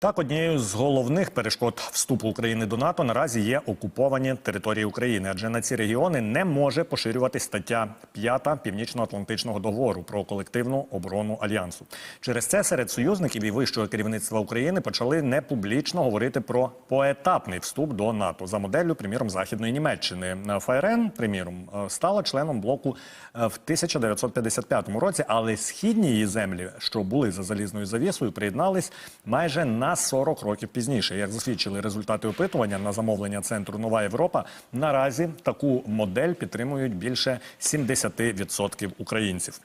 Так, однією з головних перешкод вступу України до НАТО наразі є окуповані території України, адже на ці регіони не може поширювати стаття 5 Північно-Атлантичного договору про колективну оборону альянсу. Через це серед союзників і вищого керівництва України почали непублічно говорити про поетапний вступ до НАТО за моделлю, приміром західної Німеччини. ФРН, приміром, е, стала членом блоку е, в 1955 році, але східні її землі, що були за залізною завісою, приєднались майже на 40 років пізніше. Як засвідчили результати опитування на замовлення центру Нова Європа, наразі таку модель підтримують більше 70% українців.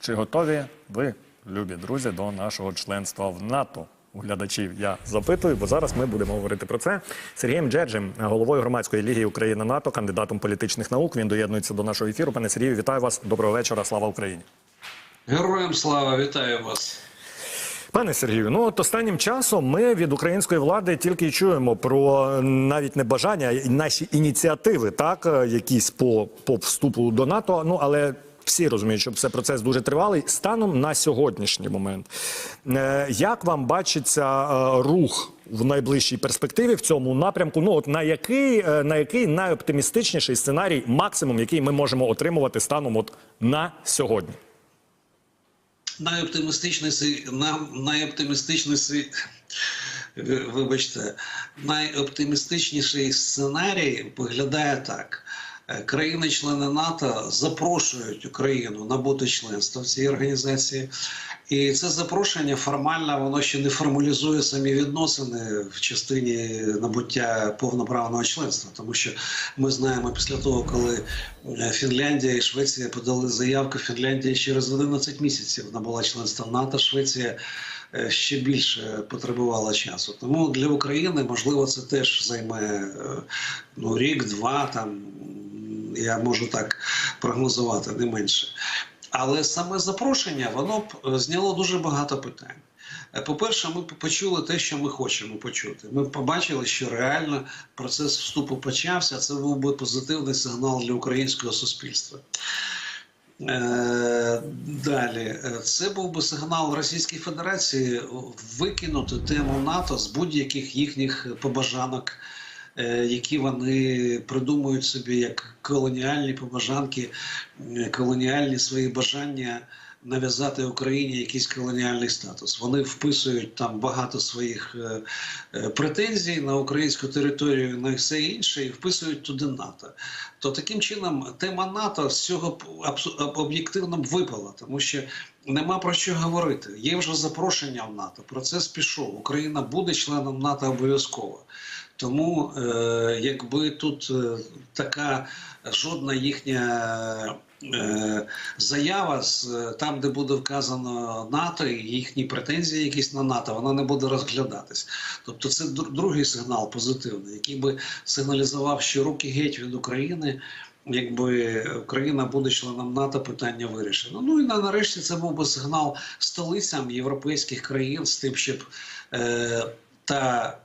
Чи готові ви, любі друзі, до нашого членства в НАТО? У глядачів я запитую, бо зараз ми будемо говорити про це. Сергієм Джеджем, головою громадської ліги Україна НАТО, кандидатом політичних наук. Він доєднується до нашого ефіру. Пане Сергію, вітаю вас. Доброго вечора. Слава Україні. Героям слава, вітаю вас. Пане Сергію, ну от останнім часом ми від української влади тільки й чуємо про навіть не бажання, а наші ініціативи, так е, якісь по, по вступу до НАТО. Ну але всі розуміють, що це процес дуже тривалий. Станом на сьогоднішній момент. Е, Як вам бачиться е, рух в найближчій перспективі в цьому напрямку? Ну от на який на який найоптимістичніший сценарій, максимум, який ми можемо отримувати станом от на сьогодні? Найоптимістичніший, на найоптимістичніший, ви- вибачте, найоптимістичніший сценарій виглядає так. Е, Країни-члени НАТО запрошують Україну набути членство в цій організації, і це запрошення формально воно ще не формалізує самі відносини в частині набуття повноправного членства, тому що ми знаємо після того, коли е, Фінляндія і Швеція подали заявку, Фінляндія через 11 місяців набула членства НАТО. Швеція е, ще більше потребувала часу. Тому для України можливо це теж займе е, ну рік-два там. Я можу так прогнозувати не менше. Але саме запрошення воно б е, зняло дуже багато питань. Е, По-перше, ми почули те, що ми хочемо почути. Ми побачили, що реально процес вступу почався. Це був би позитивний сигнал для українського суспільства. Е, Далі, це був би сигнал Російської Федерації викинути тему НАТО з будь-яких їхніх побажанок, які вони придумують собі як колоніальні побажанки, е, колоніальні свої бажання нав'язати Україні якийсь колоніальний статус. Вони вписують там багато своїх е, е, претензій на українську територію, на все інше, і вписують туди НАТО. То таким чином тема НАТО з цього об'єктивно випала, тому що нема про що говорити. Є вже запрошення в НАТО. Процес пішов. Україна буде членом НАТО обов'язково. Тому, е, якби тут е, така жодна їхня е, заява з там, де буде вказано НАТО і їхні претензії, якісь на НАТО, вона не буде розглядатись. Тобто, це другий сигнал позитивний, який би сигналізував, що руки геть від України. Якби Україна буде членом НАТО, питання вирішено. Ну і на- нарешті це був би сигнал столицям європейських країн з тим, щоб е, та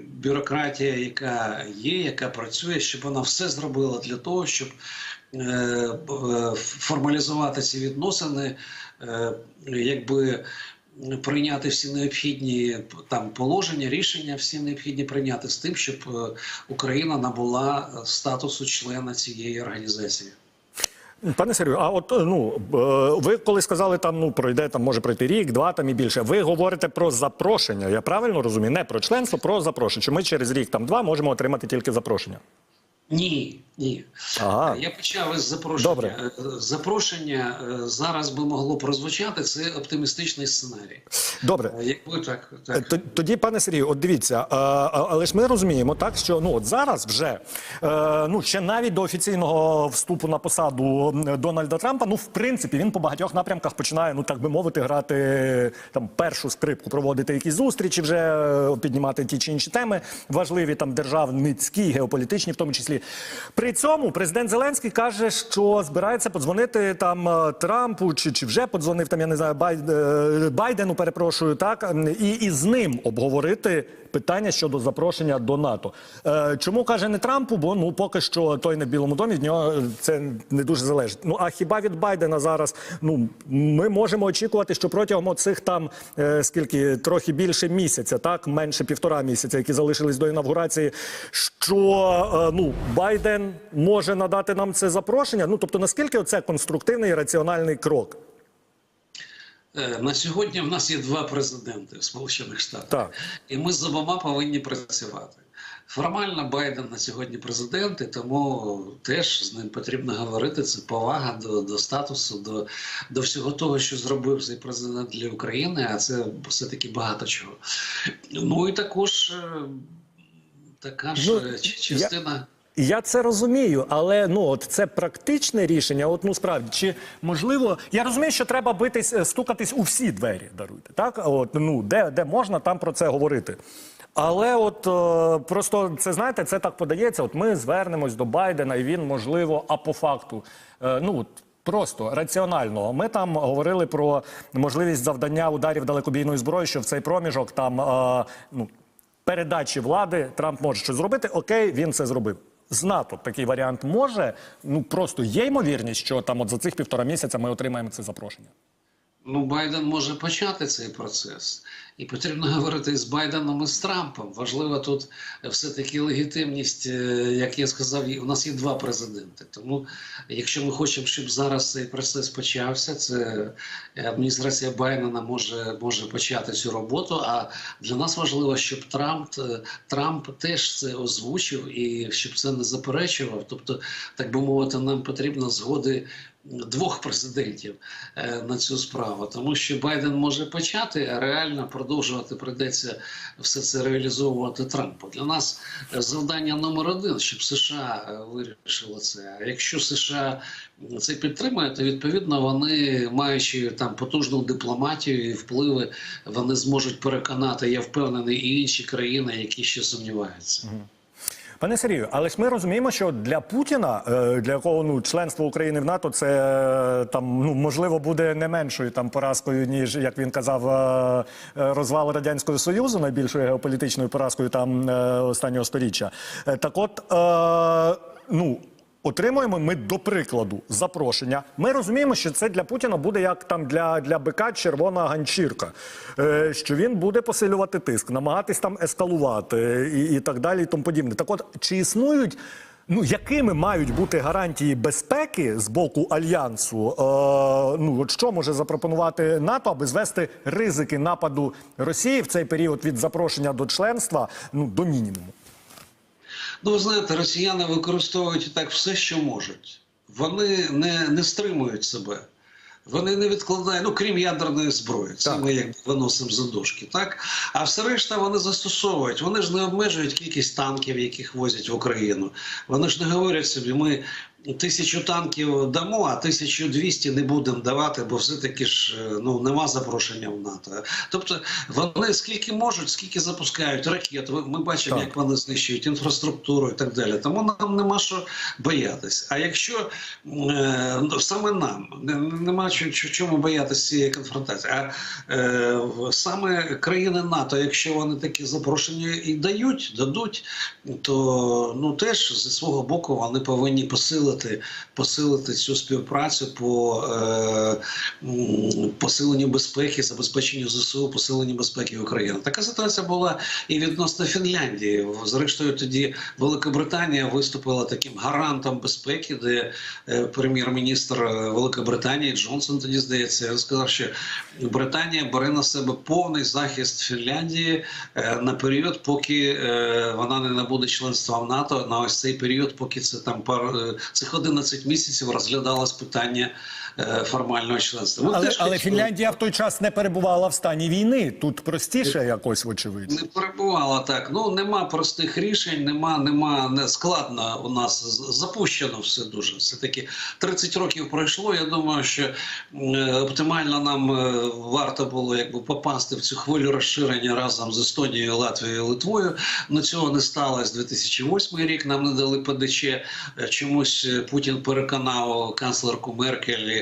бюрократія, яка є, яка працює, щоб вона все зробила для того, щоб е, е, формалізувати ці відносини, е, якби прийняти всі необхідні там положення, рішення, всі необхідні прийняти з тим, щоб Україна набула статусу члена цієї організації. Пане Сергію, а от ну ви коли сказали там, ну пройде там, може пройти рік, два там і більше. Ви говорите про запрошення. Я правильно розумію? Не про членство, про запрошення. Що ми через рік там два можемо отримати тільки запрошення. Ні, ні. Ага. Я почав із запрошення. Добре. Е, Запрошення е, зараз би могло прозвучати. Це оптимістичний сценарій. Добре. Е, Якби так, Е, так. Тоді, пане Сергію, от дивіться, е, але ж ми розуміємо, так що ну от зараз вже е, ну ще навіть до офіційного вступу на посаду Дональда Трампа, ну в принципі, він по багатьох напрямках починає, ну так би мовити, грати там першу скрипку, проводити якісь зустрічі, вже е, піднімати ті чи інші теми важливі, там державницькі, геополітичні, в тому числі. При Цьому президент Зеленський каже, що збирається подзвонити там е, Трампу, чи, чи вже подзвонив там, я не знаю, Бай, е, Байдену, перепрошую, так і, і з ним обговорити питання щодо запрошення до НАТО. Е, чому каже не Трампу? Бо ну поки що той не Білому домі, від нього це не дуже залежить. Ну а хіба від Байдена зараз? Ну ми можемо очікувати, що протягом цих там е, скільки трохи більше місяця, так менше півтора місяця, які залишились до інавгурації, що е, ну Байден може надати нам це запрошення. Ну тобто, наскільки це конструктивний і раціональний крок? Е, На сьогодні в нас є два президенти в Сполучених Штатах, і ми з обома повинні працювати. Формально Байден на сьогодні президент, і тому теж з ним потрібно говорити. Це повага до, до статусу, до, до всього того, що зробив цей президент для України, а це все-таки багато чого. Ну і також е, така ж Ну, е, ч- я- частина. Я це розумію, але ну от це практичне рішення. От ну справді чи можливо, я розумію, що треба битись, е, стукатись у всі двері. Даруйте так. От ну де, де можна там про це говорити. Але от е, просто це знаєте, це так подається. От ми звернемось до Байдена, і він можливо, а по факту, е, ну от Просто раціонально. Ми там говорили про можливість завдання ударів далекобійною зброєю, що в цей проміжок там е, ну, передачі влади Трамп може щось зробити. Окей, він це зробив. З НАТО такий варіант може. Ну просто є ймовірність, що там от за цих півтора місяця ми отримаємо це запрошення. Ну, Байден може почати цей процес, і потрібно говорити з Байденом і з Трампом. Важлива тут все-таки легітимність, е, як я сказав, у нас є два президенти. Тому, якщо ми хочемо, щоб зараз цей процес почався, це адміністрація Байдена може, може почати цю роботу. А для нас важливо, щоб Трамп, е, Трамп теж це озвучив і щоб це не заперечував. Тобто, так би мовити, нам потрібно згоди двох президентів е, на цю справу, тому що Байден може почати, а реально продовжувати прийдеться все це реалізовувати Трампу. Для нас е, завдання номер один, щоб США е, вирішило це. А якщо США це підтримує, то відповідно вони, маючи там потужну дипломатію і впливи, вони зможуть переконати, я впевнений, і інші країни, які ще сумніваються. Пане Сергію, але ж ми розуміємо, що для Путіна, е, для якого ну членство України в НАТО, це е, там ну можливо буде не меншою там поразкою, ніж як він казав, е, розвал радянського союзу, найбільшою геополітичною поразкою там останнього сторіччя. Так, от ну. Отримуємо ми до прикладу запрошення. Ми розуміємо, що це для Путіна буде як там для, для бика червона ганчірка, е, що він буде посилювати тиск, намагатись там ескалувати і, і так далі, і тому подібне. Так, от чи існують? Ну, якими мають бути гарантії безпеки з боку альянсу? Е, ну от що може запропонувати НАТО, аби звести ризики нападу Росії в цей період від запрошення до членства ну до мінімуму? Ну, ви знаєте, росіяни використовують так все, що можуть. Вони не, не стримують себе. Вони не відкладають, ну крім ядерної зброї, це Так. ми як виносимо за дошки, так? А все решта вони застосовують. Вони ж не обмежують кількість танків, яких возять в Україну. Вони ж не говорять собі, ми тисячу танків дамо, а 1200 не будемо давати, бо все-таки ж е, ну нема запрошення в НАТО. Тобто вони скільки можуть, скільки запускають ракет. Ми бачимо, Так. як вони знищують інфраструктуру і так далі. Тому нам нема що боятись. А якщо е, саме нам не- не- нема чо- чо- чому боятися цієї конфронтації, а е, саме країни НАТО, якщо вони такі запрошення і дають, дадуть, то ну теж зі свого боку вони повинні посилити, посилити цю співпрацю по е, посиленню безпеки, забезпеченню ЗСУ, посиленню безпеки України. Така ситуація була і відносно Фінляндії. Зрештою, тоді Великобританія виступила таким гарантом безпеки, де е, прем'єр-міністр е, Великобританії Джонсон тоді здається, сказав, що Британія бере на себе повний захист Фінляндії е, на період, поки вона не набуде членства в НАТО. На ось цей період, поки це там пар цих 11 місяців розглядалось питання формального членства. Ми Але, теж але. Фінляндія в той час не перебувала в стані війни. Тут простіше якось, вочевидь. Не перебувала так. Ну нема простих рішень, нема, нема не складно у нас запущено все дуже. Все таки 30 років пройшло. Я думаю, що е, оптимально нам е, варто було якби попасти в цю хвилю розширення разом з Естонією, Латвією, Литвою. Но цього не сталося 2008 рік. Нам не дали ПДЧ. Е, Чомусь е, Путін переконав канцлерку Меркель.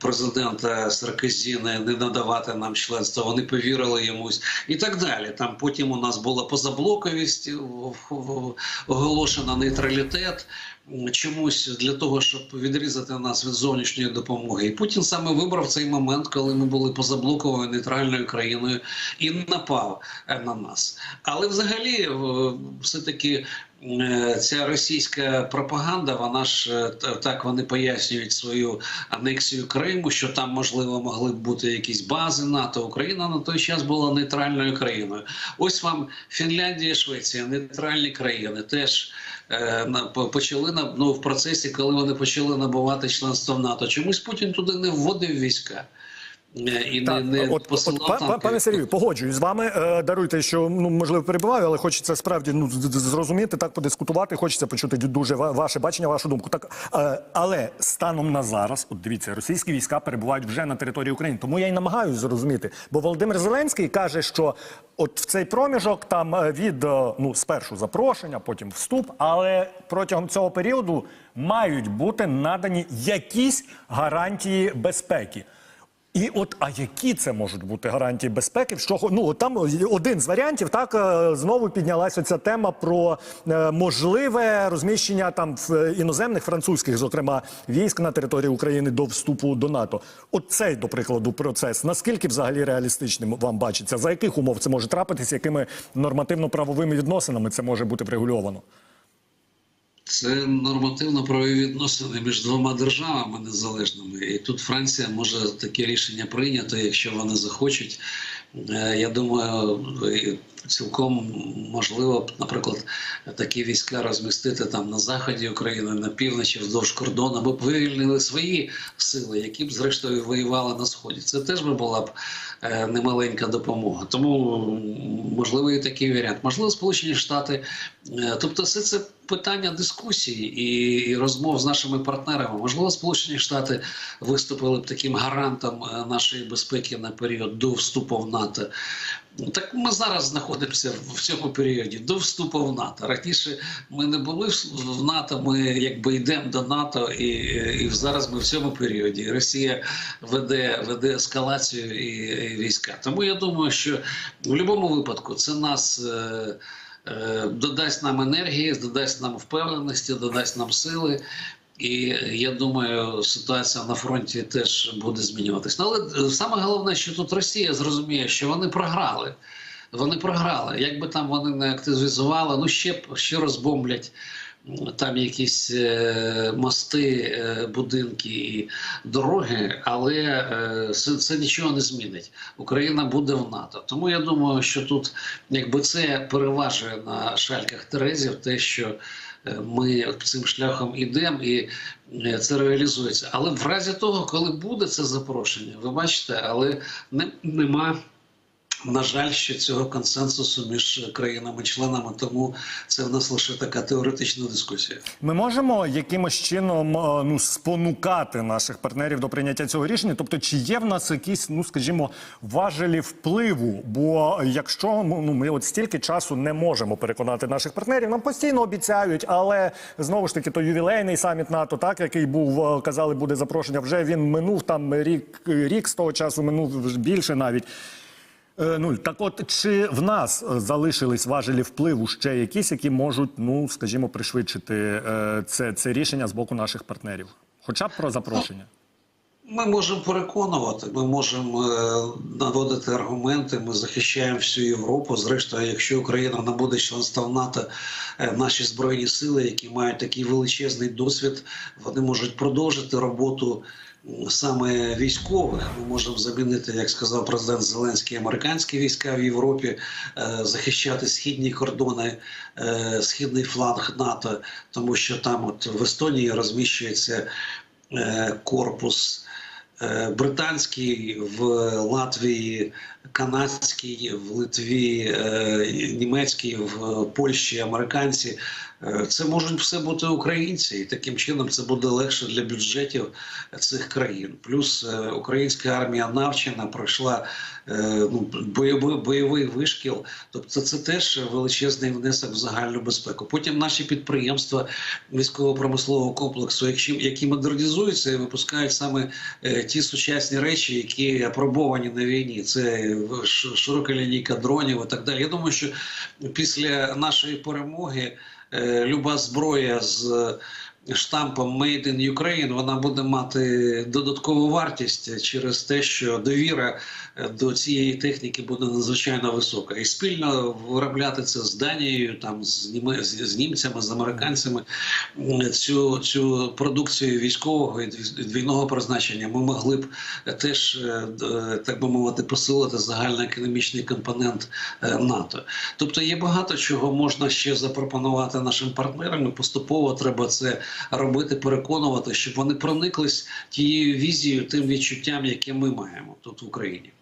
Президента Саркозі не, надавати нам членство, вони повірили йомусь і так далі. Там потім у нас була позаблоковість, в- нейтралітет чомусь для того, щоб відрізати нас від зовнішньої допомоги. І Путін саме вибрав цей момент, коли ми були позаблоковою нейтральною країною, і напав е, на нас. Але взагалі, е, все таки. е, Ця російська пропаганда, вона ж так вони пояснюють свою анексію Криму, що там можливо могли б бути якісь бази НАТО. Україна на той час була нейтральною країною. Ось вам Фінляндія, Швеція, нейтральні країни теж е, почали ну, в процесі, коли вони почали набувати членство в НАТО. Чомусь Путін туди не вводив війська. Е, І Так, не, не от, посилав от, там пане Сергію, погоджуюсь з вами. Е, Даруйте, що ну можливо перебиваю, але хочеться справді ну зрозуміти, так подискутувати. Хочеться почути дуже ваше бачення, вашу думку. Так, е, але станом на зараз, от дивіться, російські війська перебувають вже на території України. Тому я й намагаюся зрозуміти. Бо Володимир Зеленський каже, що от в цей проміжок там від ну спершу запрошення, потім вступ, але протягом цього періоду мають бути надані якісь гарантії безпеки. І от, а які це можуть бути гарантії безпеки? Що ну там один з варіантів, так е, знову піднялася ця тема про е, можливе розміщення там іноземних французьких, зокрема військ на території України до вступу до НАТО. От цей, до прикладу, процес наскільки взагалі реалістичним вам бачиться? За яких умов це може трапитися? Якими нормативно-правовими відносинами це може бути врегульовано? Це нормативно-правові відносини між двома державами незалежними. І тут Франція може таке рішення прийняти, якщо вони захочуть. Е, Я думаю, цілком можливо, наприклад, такі війська розмістити там на заході України, на півночі, вздовж кордону, або б вивільнили свої сили, які б зрештою воювали на сході. Це теж би була б немаленька допомога. Тому можливий такий варіант. Можливо, Сполучені Штати. Е, Тобто, все це питання дискусії і, і розмов з нашими партнерами. Можливо, Сполучені Штати виступили б таким гарантом е, нашої безпеки на період до вступу в НАТО. Так ми зараз знаходимося в цьому періоді до вступу в НАТО. Раніше ми не були в- в НАТО. Ми якби йдемо до НАТО, і, і зараз ми в цьому періоді. Росія веде, веде ескалацію і, і війська. Тому я думаю, що в будь-якому випадку це нас. е, е, Додасть нам енергії, додасть нам впевненості, додасть нам сили, і я думаю, ситуація на фронті теж буде змінюватися. Але е, саме головне, що тут Росія зрозуміє, що вони програли. Вони програли. Якби там вони не активізували, ну ще ще розбомблять там якісь е, мости, е, будинки і дороги, але е, це, це нічого не змінить. Україна буде в НАТО. Тому я думаю, що тут якби це переважує на шальках Терезів, те, що ми цим шляхом ідемо і е, це реалізується. Але в разі того, коли буде це запрошення, ви бачите, але не, нема. На жаль, ще цього консенсусу між країнами-членами, тому це в нас лише така теоретична дискусія. Ми можемо якимось чином е, ну спонукати наших партнерів до прийняття цього рішення. Тобто, чи є в нас якісь, ну скажімо, важелі впливу? Бо якщо ну ну, ми от стільки часу не можемо переконати наших партнерів, нам постійно обіцяють, але знову ж таки, то ювілейний саміт НАТО, так який був, е, казали, буде запрошення. Вже він минув там рік, рік з того часу, минув більше навіть. Е, Нуль, так от чи в нас е, залишились важелі впливу ще якісь, які можуть, ну скажімо, пришвидшити е, це, це рішення з боку наших партнерів? Хоча б про запрошення. Ми можемо переконувати, ми можемо наводити аргументи. Ми захищаємо всю Європу. Зрештою, якщо Україна набуде членства в НАТО, наші збройні сили, які мають такий величезний досвід, вони можуть продовжити роботу. Саме військових. Ми можемо замінити, як сказав президент Зеленський, американські війська в Європі, е, захищати східні кордони, е, східний фланг НАТО, тому що там, от в Естонії, розміщується е, корпус британський в Латвії, канадський в Литві, е, німецький в Польщі, американці. Е, Це можуть все бути українці, і таким чином це буде легше для бюджетів цих країн. Плюс е, українська армія навчена, пройшла ну, бойовий, бойовий вишкіл. Тобто це теж величезний внесок в загальну безпеку. Потім наші підприємства військово-промислового комплексу, які, які модернізуються і випускають саме ті сучасні речі, які апробовані на війні. Це широка лінійка дронів і так далі. Я думаю, що після нашої перемоги е, люба зброя з штампом Made in Ukraine, вона буде мати додаткову вартість через те, що довіра е, до цієї техніки буде надзвичайно висока. І спільно виробляти це з Данією, там з, німе, з, німцями, з американцями цю, цю продукцію військового і двійного призначення ми могли б теж, е, так би мовити, посилити загальноекономічний компонент е, НАТО. Тобто є багато чого можна ще запропонувати нашим партнерам. і Поступово треба це робити, переконувати, щоб вони прониклись тією візією, тим відчуттям, яке ми маємо тут в Україні.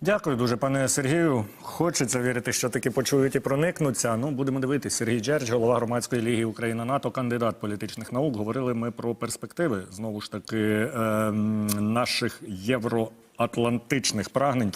Дякую дуже, пане Сергію. Хочеться вірити, що таки почують і проникнуться. Ну, будемо дивитися. Сергій Джердж, голова громадської ліги Україна НАТО, кандидат політичних наук. Говорили ми про перспективи знову ж таки ем, наших євроатлантичних прагнень.